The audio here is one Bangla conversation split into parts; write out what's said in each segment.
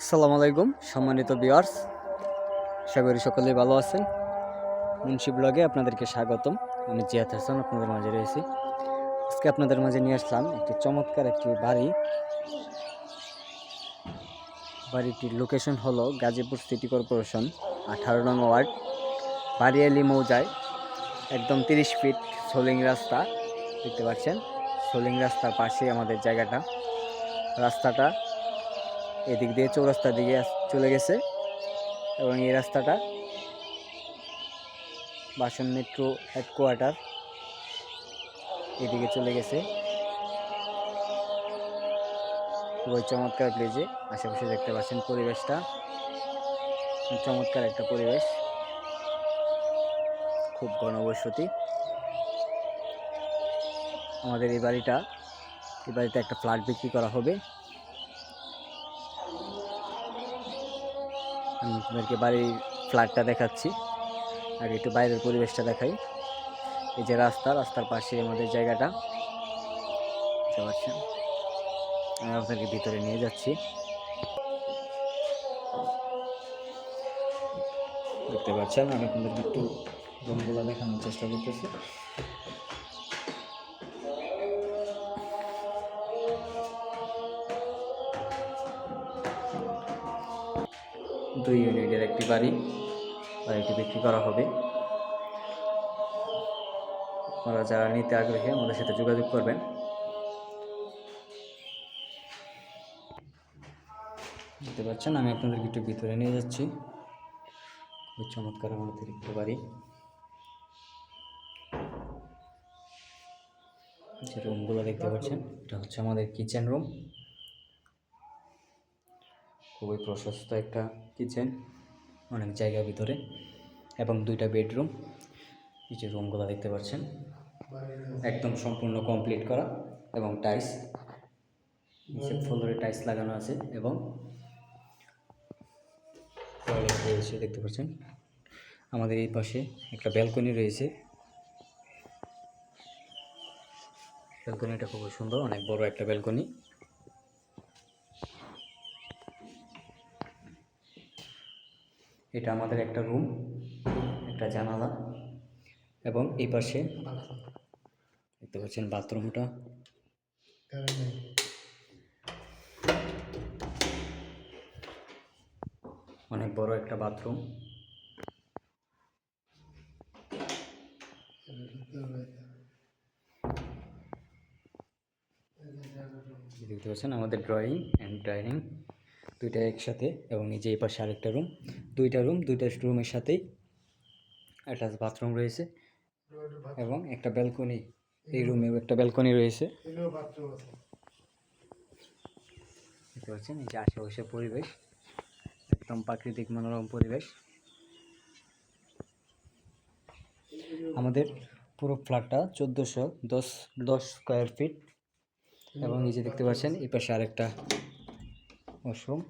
আসসালামু আলাইকুম, সম্মানিত বিয়ার্স করি সকলে ভালো আছেন। মুন্সি ব্লগে আপনাদেরকে স্বাগতম। আমি জিয়াদ হাসান, আপনাদের মাঝে রয়েছি। আজকে আপনাদের মাঝে নিয়ে আসলাম একটি চমৎকার একটি বাড়ি। বাড়িটির লোকেশন হলো গাজীপুর সিটি কর্পোরেশন আঠারো নং ওয়ার্ড, বাড়িয়ালি মৌজায়, একদম তিরিশ ফিট সোলিং রাস্তা, দেখতে পাচ্ছেন? সোলিং রাস্তার পাশে আমাদের জায়গাটা। রাস্তাটা এদিক দিয়ে চৌরাস্তার দিকে চলে গেছে এবং এই রাস্তাটা বাসন মেট্রো হেডকোয়ার্টার এদিকে চলে গেছে। খুবই চমৎকার প্লেজে আশেপাশে দেখতে পাচ্ছেন পরিবেশটা। চমৎকার একটা পরিবেশ। খুব ঘনবসতি। আমাদের এই বাড়িটা, এই বাড়িতে একটা ফ্ল্যাট বিক্রি করা হবে। আমি আপনাদেরকে বাড়ির ফ্ল্যাটটা দেখাচ্ছি। আর একটু বাইরের পরিবেশটা দেখাই। এই যে রাস্তা, রাস্তার পাশে আমাদের জায়গাটা। আমি আপনাদেরকে ভিতরে নিয়ে যাচ্ছি। দেখতে পাচ্ছেন? আমি আপনাদেরকে একটু রুমগুলো দেখানোর চেষ্টা করতেছি। দুই ইউনিটের একটি বাড়ি বাড়িটি বিক্রি করা হবে। আপনারা যারা নিতে আগ্রহী, আমাদের সাথে যোগাযোগ করবেন। দেখতে পাচ্ছেন, আমি আপনাদেরকে একটু ভিতরে নিয়ে যাচ্ছি। খুব চমৎকার আমাদের একটু বাড়ি। যে রুমগুলো দেখতে পাচ্ছেন, এটা হচ্ছে আমাদের কিচেন রুম খুবই প্রশস্ত একটা কিচেন অনেক জায়গা ভিতরে, এবং দুইটা বেডরুম এই যে রুমগুলো দেখতে পাচ্ছেন, একদম সম্পূর্ণ কমপ্লিট করা, এবং টাইলস নিচে ফ্লোরে টাইলস লাগানো আছে, এবং রয়েছে, দেখতে পাচ্ছেন। আমাদের এই পাশে একটা ব্যালকনি রয়েছে। ব্যালকনিটা খুবই সুন্দর, অনেক বড় একটা ব্যালকনি এটা আমাদের একটা রুম একটা জানালা এবং এই পাশে দেখতে পাচ্ছেন বাথরুমটা অনেক বড় একটা বাথরুম দেখতে পাচ্ছেন আমাদের ড্রয়িং অ্যান্ড ডাইনিং দুইটা একসাথে এবং নিচে এই পাশে আরেকটা রুম দুইটা রুম দুইটা রুমের সাথেই অ্যাটাচ বাথরুম রয়েছে এবং একটা ব্যালকনি এই রুমেও একটা ব্যালকনি রয়েছে। দেখতে পাচ্ছেন, এই যে পরিবেশ, একদম প্রাকৃতিক মনোরম পরিবেশ। আমাদের পুরো ফ্ল্যাটটা চোদ্দোশো দশ দশ স্কোয়ার ফিট এবং যে দেখতে পাচ্ছেন, এই পাশে আরেকটা ওয়াশরুম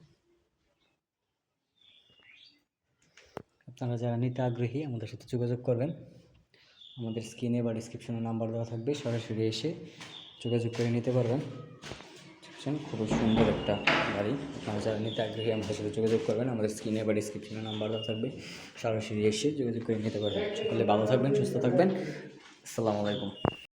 আপনারা যারা নিতে আগ্রহী, আমাদের সাথে যোগাযোগ করবেন। আমাদের স্ক্রিনে বা ডিসক্রিপশনে নাম্বার দেওয়া থাকবে, সরাসরি এসে যোগাযোগ করে নিতে পারবেন। খুব খুবই সুন্দর একটা গাড়ি। আপনারা যারা নিতে আগ্রহী, আমাদের সাথে যোগাযোগ করবেন। আমাদের স্ক্রিনে বা ডিসক্রিপশনে নাম্বার দেওয়া থাকবে, সরাসরি এসে যোগাযোগ করে নিতে পারবেন। সকলে ভালো থাকবেন, সুস্থ থাকবেন। আসসালামু আলাইকুম।